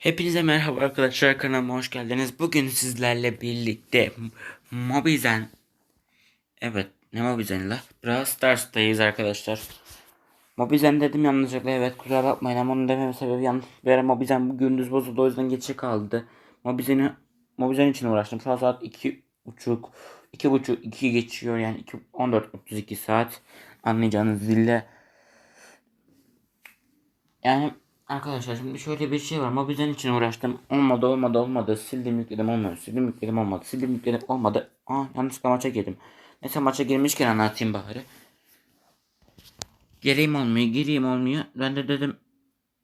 Hepinize merhaba arkadaşlar kanalıma hoş geldiniz. Bugün sizlerle birlikte Mobizen Evet ne Mobizen la? Brawl Stars'tayız arkadaşlar. Mobizen dedim yanlışlıkla evet kusura bakmayın ama onun demem sebebi yanlış. Ve Mobizen bu gündüz bozuldu o yüzden geçe kaldı. Mobizen'i Mobizen için uğraştım. Şu an saat 2 buçuk 2 buçuk 2 geçiyor yani 2 14.32 saat anlayacağınız dille. Yani Arkadaşlar şimdi şöyle bir şey var. Mobizen için uğraştım. Olmadı olmadı olmadı. Sildim yükledim olmadı. Sildim yükledim olmadı. Sildim yükledim olmadı. Aa yanlışlıkla maça girdim. Neyse maça girmişken anlatayım bari. Gireyim olmuyor. Gireyim olmuyor. Ben de dedim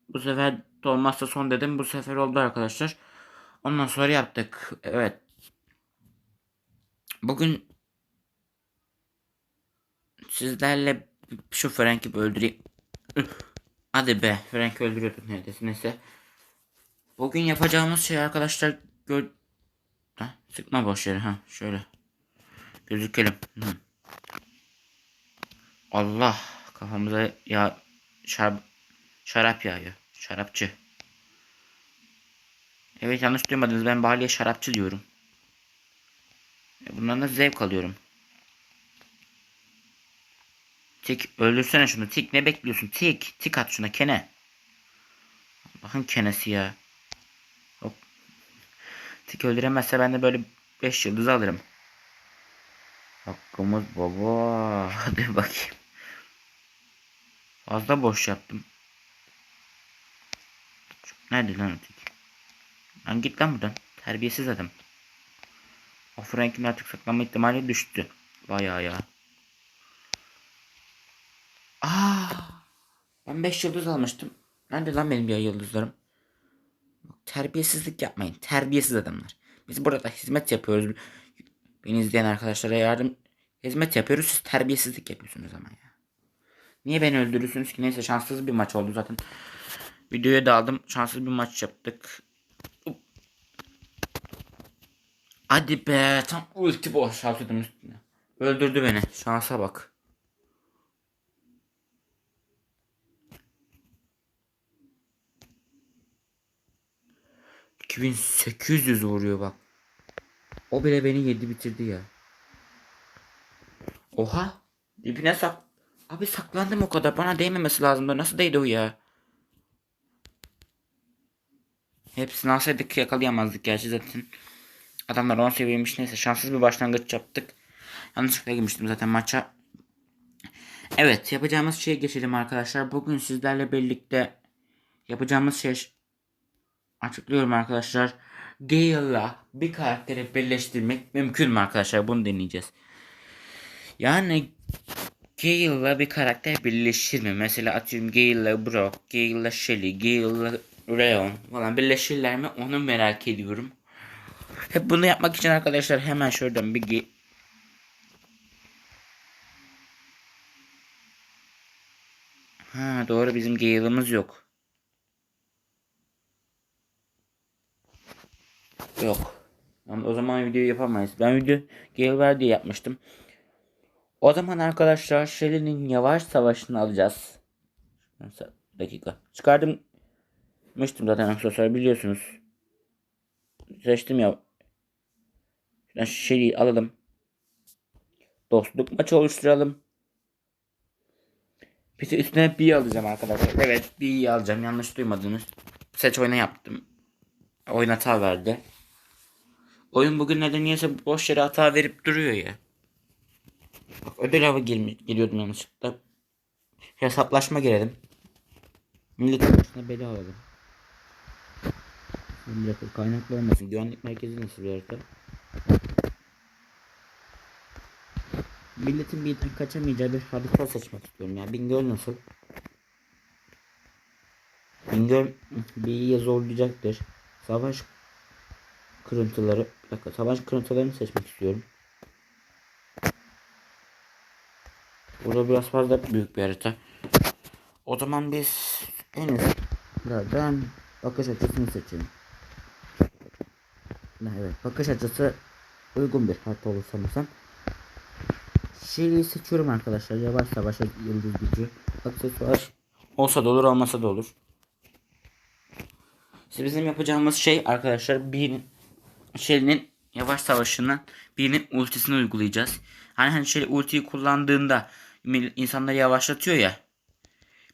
bu sefer de olmazsa son dedim. Bu sefer oldu arkadaşlar. Ondan sonra yaptık. Evet. Bugün sizlerle şu Frank'i öldüreyim. Hadi be Frank öldürüyorduk neredeyse neyse. Bugün yapacağımız şey arkadaşlar gör... Ha, sıkma boş yere ha şöyle. Gözükelim. Hı. Allah kafamıza ya şarap, şarap yağıyor. Şarapçı. Evet yanlış duymadınız ben Bali'ye şarapçı diyorum. E, Bundan da zevk alıyorum. Tik öldürsene şunu. Tik ne bekliyorsun? Tik. Tik at şuna kene. Bakın kenesi ya. Hop. Tik öldüremezse ben de böyle 5 yıldız alırım. Hakkımız baba. Hadi bakayım. Fazla boş yaptım. Nerede lan tik? Lan git lan buradan. Terbiyesiz adam. O Frank'in artık saklanma ihtimali düştü. Bayağı ya. Ben 5 yıldız almıştım. Nerede lan benim ya yıldızlarım? Terbiyesizlik yapmayın. Terbiyesiz adamlar. Biz burada hizmet yapıyoruz. Beni izleyen arkadaşlara yardım hizmet yapıyoruz. Siz terbiyesizlik yapıyorsunuz ama ya. Niye beni öldürürsünüz ki? Neyse şanssız bir maç oldu zaten. Videoya daldım. Şanssız bir maç yaptık. Hadi be. Tam ulti boşaltıyordum üstüne. Öldürdü beni. Şansa bak. 2800 vuruyor bak. O bile beni yedi bitirdi ya. Oha. Dibine sak. Abi saklandım o kadar. Bana değmemesi lazımdı. Nasıl değdi o ya? Hepsini alsaydık yakalayamazdık gerçi zaten. Adamlar 10 seviyeymiş neyse şanssız bir başlangıç yaptık. Yanlışlıkla girmiştim zaten maça. Evet yapacağımız şeye geçelim arkadaşlar. Bugün sizlerle birlikte yapacağımız şey açıklıyorum arkadaşlar. Gale'la bir karakteri birleştirmek mümkün mü arkadaşlar? Bunu deneyeceğiz. Yani Gale'la bir karakter birleşir mi? Mesela atıyorum Gale'la Brock, Gale'la Shelly, Gale'la Leon falan birleşirler mi? Onu merak ediyorum. Hep bunu yapmak için arkadaşlar hemen şuradan bir Ha doğru bizim Gale'ımız yok. Yok. Ama o zaman video yapamayız. Ben video Gale ver diye yapmıştım. O zaman arkadaşlar Shelly'nin yavaş savaşını alacağız. Mesela dakika. Çıkardım. Mıştım zaten aksesuar biliyorsunuz. Seçtim ya. Şuradan Shelly'yi alalım. Dostluk maçı oluşturalım. Bir de üstüne bir alacağım arkadaşlar. Evet bir alacağım. Yanlış duymadınız. Seç oyna yaptım. Oyun hata verdi. Oyun bugün neden niyeyse boş yere hata verip duruyor ya. Bak ödül girmiş, giriyordum yanlışlıkla. Hesaplaşma girelim. Milletin başına bela alalım. Bir dakika kaynaklı olmasın. Güvenlik merkezi nasıl bir harita? Milletin birden kaçamayacağı bir harita seçmek istiyorum ya. Bingöl nasıl? Bingöl bir zorlayacaktır. Savaş kırıntıları. Bir dakika savaş kırıntılarını seçmek istiyorum. Burada biraz fazla büyük bir harita. O zaman biz en üstlerden bakış açısını seçelim. Evet bakış açısı uygun bir harita olur sanırsam. Şeyi seçiyorum arkadaşlar. Yavaş savaşa yıldız gücü. Aksesuar olsa da olur olmasa da olur. İşte bizim yapacağımız şey arkadaşlar birinin Shelly'nin yavaş savaşını birinin ultisini uygulayacağız. Hani hani Shelly ultiyi kullandığında insanları yavaşlatıyor ya.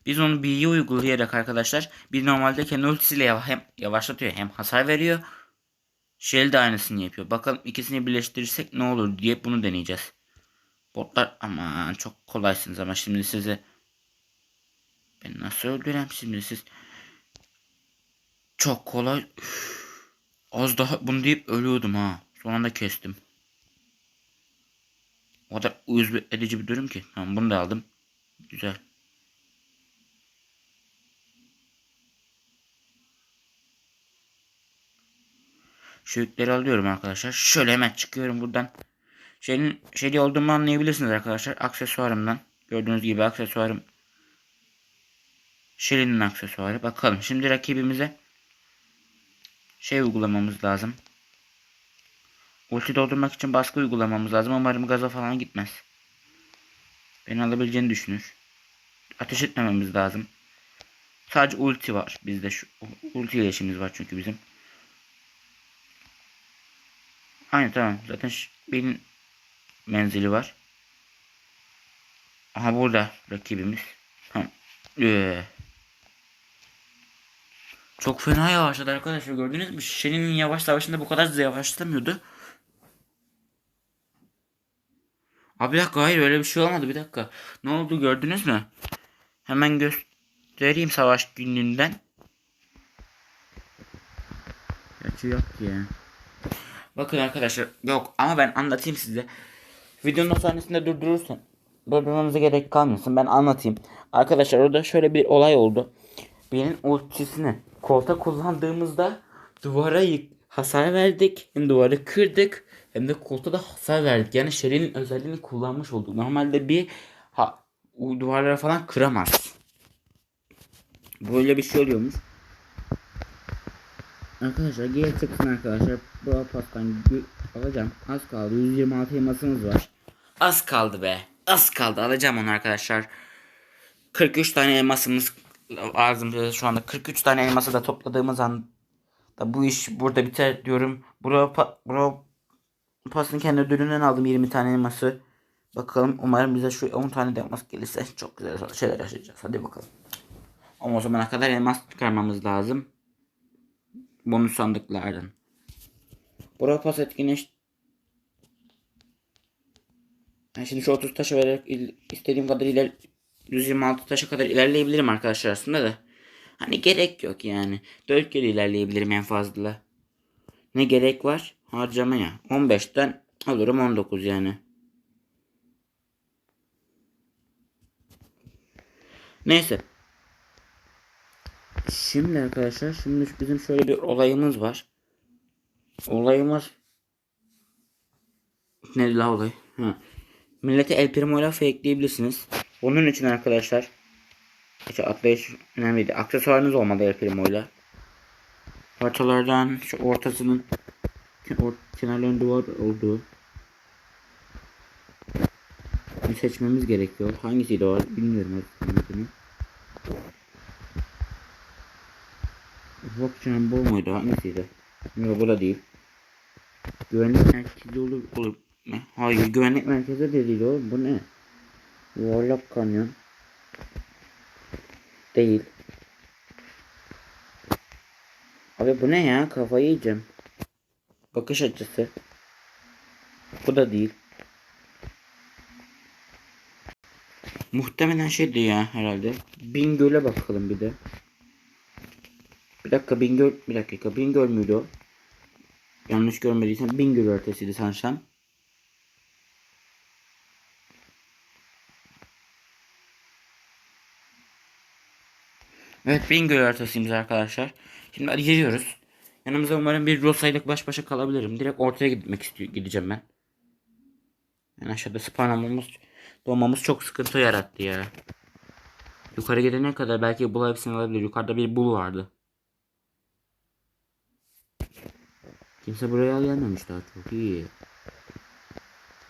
Biz onu B'ye uygulayarak arkadaşlar bir normalde kendi ultisiyle hem yavaşlatıyor hem hasar veriyor. Shelly de aynısını yapıyor. Bakalım ikisini birleştirirsek ne olur diye bunu deneyeceğiz. Botlar aman çok kolaysınız ama şimdi size ben nasıl öldüreyim şimdi siz çok kolay az daha bunu deyip ölüyordum ha. Son anda kestim. O kadar uyuz edici bir durum ki. Tamam bunu da aldım. Güzel. Şu yükleri alıyorum arkadaşlar. Şöyle hemen çıkıyorum buradan. Şeyin şey olduğumu anlayabilirsiniz arkadaşlar. Aksesuarımdan. Gördüğünüz gibi aksesuarım. Shelly'nin aksesuarı. Bakalım. Şimdi rakibimize şey uygulamamız lazım. Ulti doldurmak için baskı uygulamamız lazım. Umarım gaza falan gitmez. Beni alabileceğini düşünür. Ateş etmememiz lazım. Sadece ulti var bizde şu ulti ile işimiz var çünkü bizim. Aynı tamam. Zaten benim menzili var. Aha burada rakibimiz. Tamam. Ee, çok fena yavaşladı arkadaşlar gördünüz mü? Şişenin yavaş savaşında bu kadar yavaşlamıyordu. Abi bir dakika hayır öyle bir şey olmadı bir dakika. Ne oldu gördünüz mü? Hemen göstereyim savaş günlüğünden. Gerçi yok ya. Bakın arkadaşlar yok ama ben anlatayım size. Videonun sahnesinde durdurursan durdurmamıza gerek kalmasın ben anlatayım. Arkadaşlar orada şöyle bir olay oldu. Benim ultisini kolta kullandığımızda duvara hasar verdik. Hem duvarı kırdık hem de kolta da hasar verdik. Yani Shelly'nin özelliğini kullanmış olduk. Normalde bir ha, duvarlara falan kıramaz. Böyle bir şey oluyormuş. Arkadaşlar geri çıksın arkadaşlar. Bu pastan alacağım. Az kaldı. 126 elmasımız var. Az kaldı be. Az kaldı. Alacağım onu arkadaşlar. 43 tane elmasımız lazım bize şu anda. 43 tane elması da topladığımız an da bu iş burada biter diyorum. Bro, pa, bro pasın kendi ödülünden aldım 20 tane elması. Bakalım umarım bize şu 10 tane de elmas gelirse çok güzel şeyler yaşayacağız. Hadi bakalım. Ama o zamana kadar elmas çıkarmamız lazım. Bonus sandıklardan. Bro pas etkinleş ben şimdi şu 30 taşı vererek istediğim kadar iler 126 taşa kadar ilerleyebilirim arkadaşlar aslında da. Hani gerek yok yani. 4 kere ilerleyebilirim en fazla. Ne gerek var? Harcamaya. 15'ten alırım 19 yani. Neyse. Şimdi arkadaşlar şimdi bizim şöyle bir olayımız var. Olayımız ne la olay? Ha. Millete El Primo ile fakeleyebilirsiniz. Onun için arkadaşlar işte atlayış önemliydi. Aksesuarınız olmalı El Primo ile. Parçalardan şu ortasının or, kenarların duvar olduğu bir seçmemiz gerekiyor. Hangisiydi o? Bilmiyorum. Çenen bol muydu? Hangisiydi? Yok bu da değil. Güvenlik merkezi olur. Ne? Hayır güvenlik merkezi de değil oğlum. Bu ne? Yuvarlak kamyon. Değil. Abi bu ne ya? Kafayı yiyeceğim. Bakış açısı. Bu da değil. Muhtemelen şeydi ya herhalde. Bingöl'e bakalım bir de. Bir dakika Bingöl, bir dakika Bingöl müydü o? Yanlış görmediysem Bingöl haritasıydı sanırsam. Evet Bingöl haritasıymış arkadaşlar. Şimdi hadi giriyoruz. Yanımıza umarım bir Rosa'yla baş başa kalabilirim. Direkt ortaya gitmek istiyor, gideceğim ben. Yani aşağıda spawnlamamız, doğmamız çok sıkıntı yarattı ya. Yukarı gidene kadar belki bul hepsini alabilir. Yukarıda bir bul vardı. Kimse buraya gelmemiş daha çok iyi.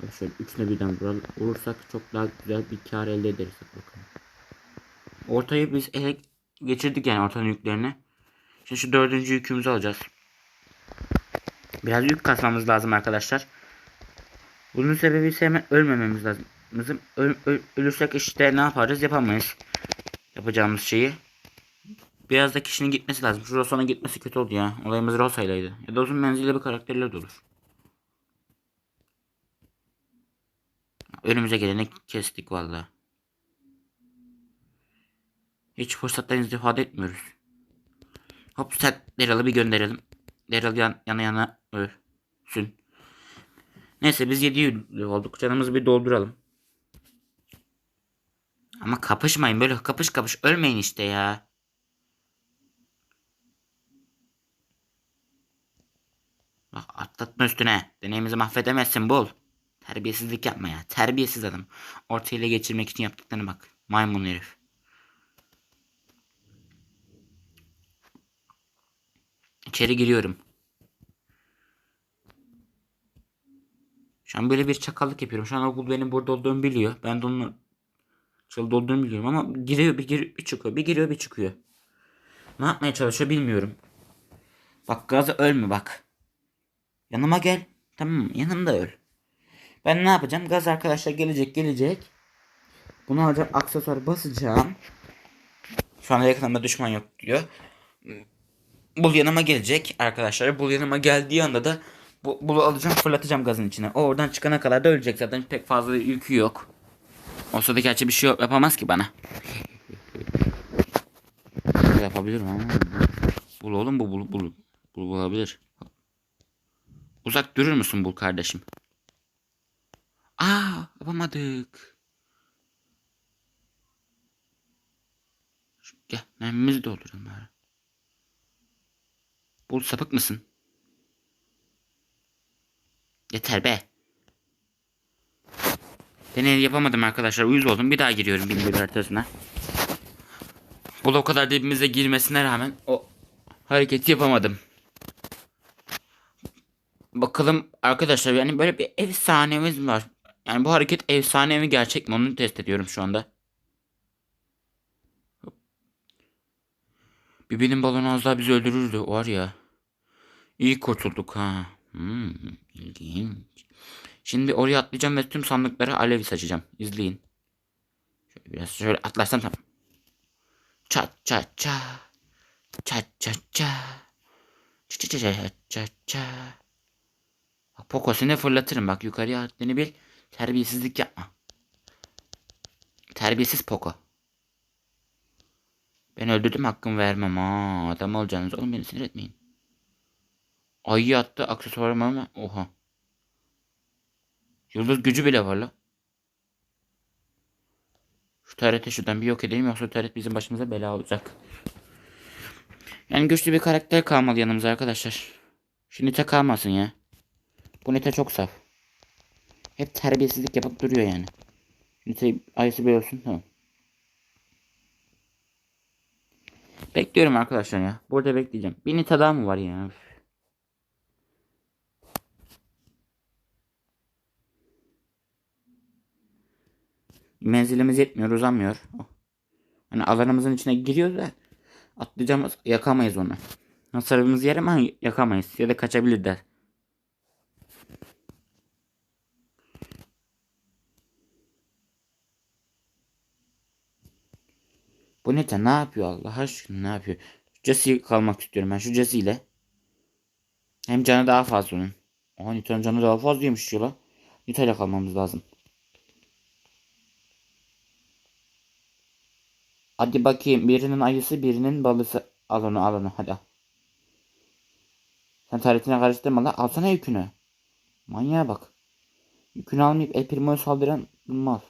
Bak Şöyle üçüne birden vurursak çok daha güzel bir kar elde ederiz. Bakalım. Ortayı biz ele geçirdik yani ortanın yüklerini. Şimdi şu dördüncü yükümüzü alacağız. Biraz yük kasmamız lazım arkadaşlar. Bunun sebebi ise hemen ölmememiz lazım. Öl- öl- ölürsek işte ne yaparız yapamayız. Yapacağımız şeyi. Biraz da kişinin gitmesi lazım. Şu Rosa'nın gitmesi kötü oldu ya. Olayımız Rosa'ylaydı. Ya da uzun menzilli bir karakterler de olur. Önümüze geleni kestik valla. Hiç fırsattan istifade etmiyoruz. Hop sen Daryl'ı bir gönderelim. Daryl yan, yana yana ölsün. Neyse biz 7 olduk. Canımızı bir dolduralım. Ama kapışmayın böyle kapış kapış ölmeyin işte ya. Bak atlatma üstüne. Deneyimizi mahvedemezsin bul. Terbiyesizlik yapma ya. Terbiyesiz adam. Orta ile geçirmek için yaptıklarına bak. Maymun herif. İçeri giriyorum. Şu an böyle bir çakallık yapıyorum. Şu an okul benim burada olduğumu biliyor. Ben de onun çalıda olduğunu biliyorum ama giriyor bir giriyor bir çıkıyor. Bir giriyor bir çıkıyor. Ne yapmaya çalışıyor bilmiyorum. Bak gazı ölme bak. Yanıma gel. Tamam? Yanımda öl. Ben ne yapacağım? Gaz arkadaşlar gelecek gelecek. Bunu alacağım aksesuar basacağım. Şu anda yakınımda düşman yok diyor. Bul yanıma gelecek arkadaşlar. Bul yanıma geldiği anda da bu, bulu alacağım fırlatacağım gazın içine. O oradan çıkana kadar da ölecek zaten pek fazla yükü yok. O sırada gerçi bir şey yapamaz ki bana. Yapabilirim ama. Bul oğlum bu bul bul. Bul bulabilir. Uzak durur musun bul kardeşim? Aa yapamadık. Gel mermimizi dolduralım bari. Bul sapık mısın? Yeter be. Deney yapamadım arkadaşlar. Uyuz oldum. Bir daha giriyorum bilgi haritasına. Bul o kadar dibimize girmesine rağmen o hareketi yapamadım. Bakalım arkadaşlar yani böyle bir efsanemiz var. Yani bu hareket efsane mi gerçek mi onu test ediyorum şu anda. Bir az daha bizi öldürürdü var ya. İyi kurtulduk ha. Hmm, ilginç. Şimdi oraya atlayacağım ve tüm sandıklara alev saçacağım. İzleyin. Şöyle biraz şöyle atlarsam tamam. Ça ça ça. Ça ça ça. Ça ça ça ça ça. Bak Pokos'unu fırlatırım bak yukarıya attığını bil. Terbiyesizlik yapma. Terbiyesiz Poko. Ben öldürdüm hakkımı vermem ha. Adam olacaksınız oğlum beni sinir etmeyin. Ayı attı aksesuarım ama oha. Yıldız gücü bile var la. Şu TRT şuradan bir yok edeyim yoksa TRT bizim başımıza bela olacak. Yani güçlü bir karakter kalmalı yanımıza arkadaşlar. Şu Nita kalmasın ya. Bu Nita çok saf. Hep terbiyesizlik yapıp duruyor yani. Nita'yı ayısı bir olsun tamam. Bekliyorum arkadaşlar ya. Burada bekleyeceğim. Bir Nita daha mı var ya? Üf. Menzilimiz yetmiyor, uzamıyor. Oh. Hani alanımızın içine giriyor da atlayacağımız yakamayız onu. Hasarımız yer ama yakamayız ya da kaçabilir de. Bu Nita ne yapıyor Allah aşkına ne yapıyor? Jesse kalmak istiyorum ben şu Jesse ile. Hem canı daha fazla onun. Oha Nita'nın canı daha fazlaymış ya la. Nita ile kalmamız lazım. Hadi bakayım birinin ayısı birinin balısı. Al onu al onu hadi al. Sen tarihine karıştırma la alsana yükünü. Manyağa bak. Yükünü almayıp El Primo'ya saldıran mal.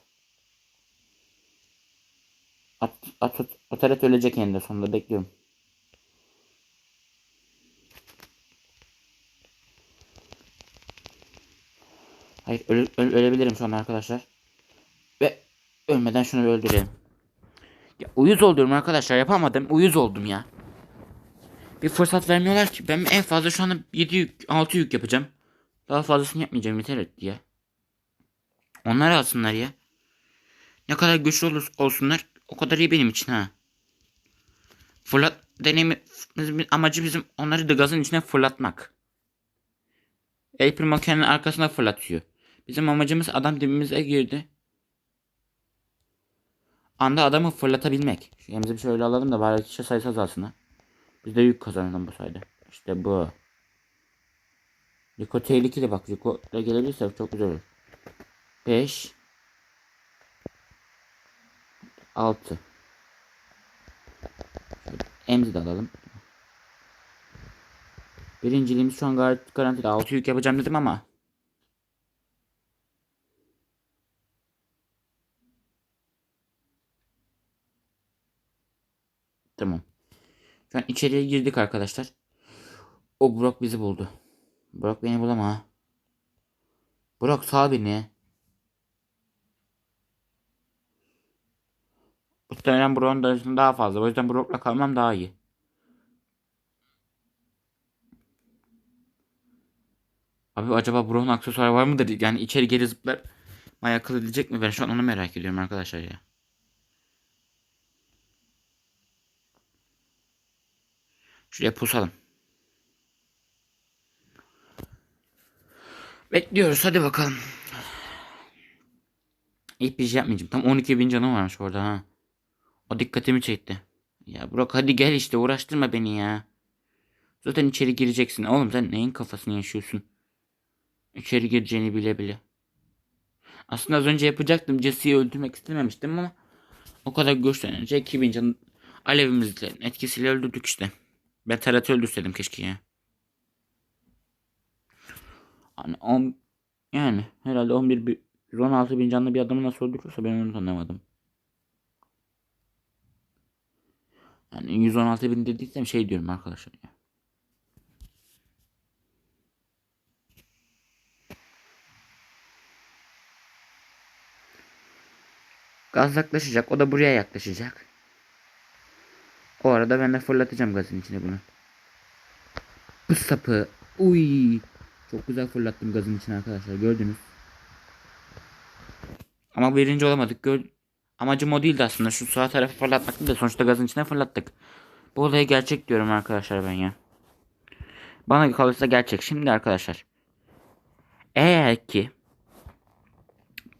At, at, at, Otaret ölecek eninde sonunda bekliyorum. Hayır öle, öle- ölebilirim şu an arkadaşlar. Ve ölmeden şunu öldürelim. Ya uyuz oldum arkadaşlar yapamadım. Uyuz oldum ya. Bir fırsat vermiyorlar ki. Ben en fazla şu anda 7 yük 6 yük yapacağım. Daha fazlasını yapmayacağım yeter etti ya. Onlar alsınlar ya. Ne kadar güçlü olur, olsunlar o kadar iyi benim için ha. Fırlat deneyimimizin amacı bizim onları da gazın içine fırlatmak. El Primo kendini arkasına fırlatıyor. Bizim amacımız adam dibimize girdi. Anda adamı fırlatabilmek. Şu elimize bir şöyle alalım da bari kişi sayısı azalsın. Biz de yük kazanalım bu sayede. İşte bu. Rico tehlikeli bak. Rico ile gelebilirse çok güzel olur. 5 6 Emzi de alalım. Birinciliğimiz şu an gar- garantili. 6 yük yapacağım dedim ama. Tamam. Şu an içeriye girdik arkadaşlar. O Brock bizi buldu. Brock beni bulama. Brock sağ beni. Muhtemelen Brock'un derecesinde daha fazla. O yüzden Brock'la kalmam daha iyi. Abi acaba Brock'un aksesuarı var mıdır? Yani içeri geri zıplar. Akıl edilecek mi? Ben şu an onu merak ediyorum arkadaşlar ya. Şuraya pusalım. Bekliyoruz hadi bakalım. İlk bir şey yapmayacağım. Tam 12 bin canım varmış orada ha. O dikkatimi çekti. Ya Burak hadi gel işte uğraştırma beni ya. Zaten içeri gireceksin. Oğlum sen neyin kafasını yaşıyorsun? İçeri gireceğini bile bile. Aslında az önce yapacaktım. Jesse'yi öldürmek istememiştim ama o kadar güçlenince 2000 can alevimizle etkisiyle öldürdük işte. Ben Tarat'ı öldürseydim keşke ya. Hani on, yani herhalde 11 bir 116 bin canlı bir adamı nasıl öldürürse ben onu anlamadım. Yani 116 bin dediysem şey diyorum arkadaşlar ya. Gaz yaklaşacak. O da buraya yaklaşacak. O arada ben de fırlatacağım gazın içine bunu. Bu sapı. Uy. Çok güzel fırlattım gazın içine arkadaşlar. Gördünüz. Ama birinci olamadık. Gör Amacım o değildi aslında. Şu sağ tarafı fırlatmaktı da sonuçta gazın içine fırlattık. Bu olaya gerçek diyorum arkadaşlar ben ya. Bana kalırsa gerçek. Şimdi arkadaşlar. Eğer ki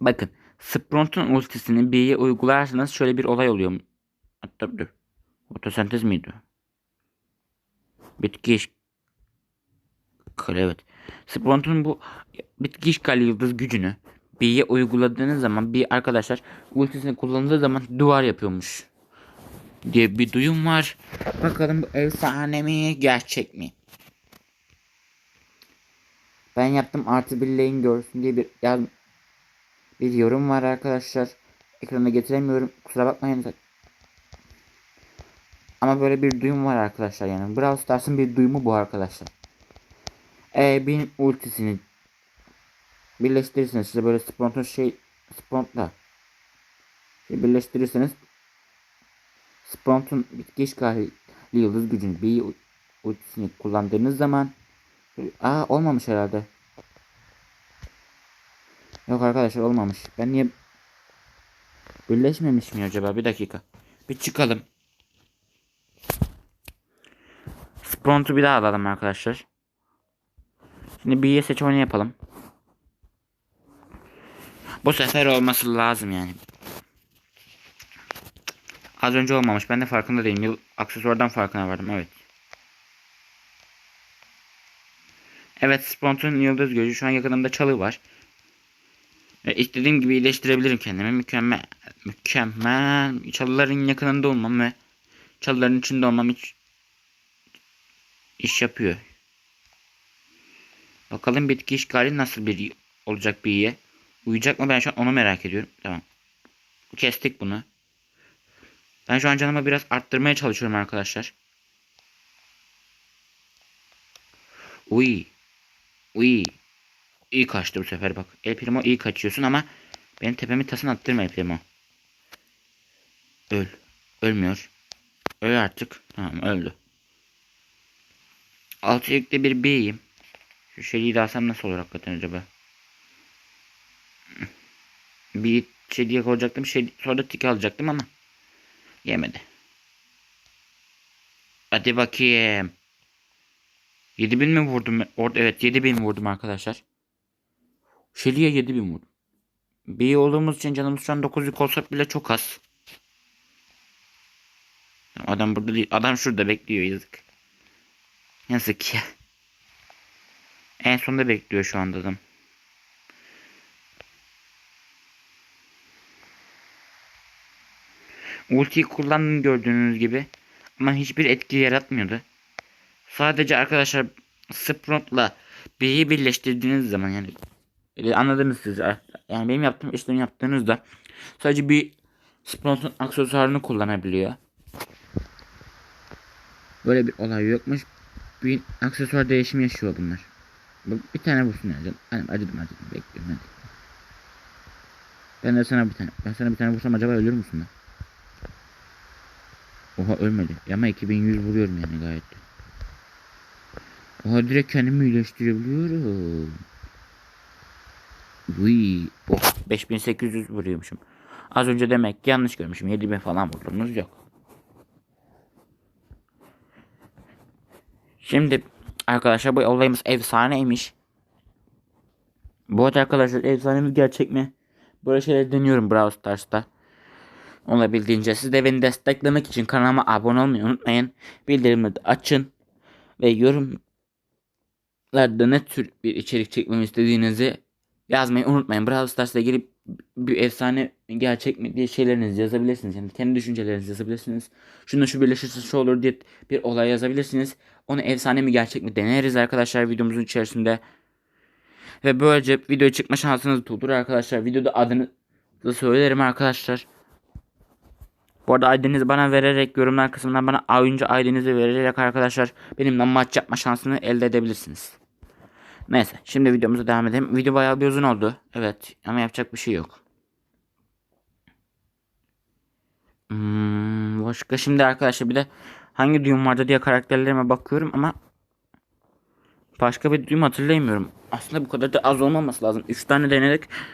bakın Spront'un ultisini B'ye uygularsanız şöyle bir olay oluyor. Hatta dur. Fotosentez miydi? Bitki iş... Kale evet. Spront'un bu bitki işgali yıldız gücünü B'ye uyguladığınız zaman bir arkadaşlar ultisini kullandığı zaman duvar yapıyormuş. Diye bir duyum var. Bakalım bu efsane mi gerçek mi? Ben yaptım artı bir lane görsün diye bir yaz bir yorum var arkadaşlar. Ekrana getiremiyorum. Kusura bakmayın. Ama böyle bir duyum var arkadaşlar yani. Brawl Stars'ın bir duyumu bu arkadaşlar. Ee, benim ultisini birleştirirseniz size böyle spontan şey sponta şey birleştirirseniz spontan bitki işgali yıldız gücün bir ultisini kullandığınız zaman aa olmamış herhalde. Yok arkadaşlar olmamış. Ben niye birleşmemiş mi acaba? Bir dakika. Bir çıkalım. Spront'u bir daha alalım arkadaşlar. Şimdi bir seçimini yapalım. Bu sefer olması lazım yani. Az önce olmamış. Ben de farkında değilim. Yıl aksesuardan farkına vardım. Evet. Evet Spront'un yıldız gözü. Şu an yakınımda çalı var. Ve istediğim gibi iyileştirebilirim kendimi. Mükemmel. Mükemmel. Çalıların yakınında olmam ve çalıların içinde olmam hiç iş yapıyor. Bakalım bitki işgali nasıl bir olacak bir iyiye. Uyuyacak mı ben şu an onu merak ediyorum. Tamam. Kestik bunu. Ben şu an canımı biraz arttırmaya çalışıyorum arkadaşlar. Uy. Uy. İyi kaçtı bu sefer bak. El Primo iyi kaçıyorsun ama benim tepemi tasını attırma El Primo. Öl. Ölmüyor. Öl artık. Tamam öldü. Altı yükte bir B'yim. Şu şeyi de alsam nasıl olur hakikaten acaba? Bir diye koyacaktım. Şey, sonra da tiki alacaktım ama yemedi. Hadi bakayım. 7000 mi vurdum? Orada evet 7000 vurdum arkadaşlar. Shelly'e 7000 vurdum. Bir olduğumuz için canımız şu an 9 yük olsa bile çok az. Adam burada değil. Adam şurada bekliyor yazık. Yazık ya. En sonda bekliyor şu anda adam. Ultiyi kullandım gördüğünüz gibi. Ama hiçbir etki yaratmıyordu. Sadece arkadaşlar Sprout'la B'yi birleştirdiğiniz zaman yani e, anladınız siz. Yani benim yaptığım işlemi yaptığınızda sadece bir Sprout'un aksesuarını kullanabiliyor. Böyle bir olay yokmuş. Bir aksesuar değişimi yaşıyor bunlar. Bu- Bir tane vursun ya canım. Hani acıdım acıdım bekliyorum hadi. Ben de sana bir tane ben sana bir tane vursam acaba ölür müsün lan? Oha ölmedi. Ama 2100 vuruyorum yani gayet. Oha direkt kendimi iyileştirebiliyorum. Uy. Oh 5800 vuruyormuşum. Az önce demek yanlış görmüşüm. 7000 falan vurduğumuz yok. Şimdi arkadaşlar bu olayımız efsaneymiş. Bu arada arkadaşlar efsanemiz gerçek mi? Böyle şeyler deniyorum Brawl Stars'ta. Olabildiğince siz de beni desteklemek için kanalıma abone olmayı unutmayın. Bildirimleri açın. Ve yorumlarda ne tür bir içerik çekmemi istediğinizi yazmayı unutmayın. Brawl Stars'la ilgili bir efsane gerçek mi diye şeylerinizi yazabilirsiniz. Yani kendi düşüncelerinizi yazabilirsiniz. Şunu şu birleşirse şu olur diye bir olay yazabilirsiniz. Onu efsane mi gerçek mi deneriz arkadaşlar videomuzun içerisinde. Ve böylece video çıkma şansınız da olur arkadaşlar. Videoda adını da söylerim arkadaşlar. Bu arada ID'nizi bana vererek yorumlar kısmından bana oyuncu ID'nizi vererek arkadaşlar benimle maç yapma şansını elde edebilirsiniz. Neyse şimdi videomuza devam edelim. Video bayağı bir uzun oldu. Evet ama yapacak bir şey yok. Hmm, başka şimdi arkadaşlar bir de hangi düğüm vardı diye karakterlerime bakıyorum ama başka bir düğüm hatırlayamıyorum. Aslında bu kadar da az olmaması lazım. 3 tane denedik.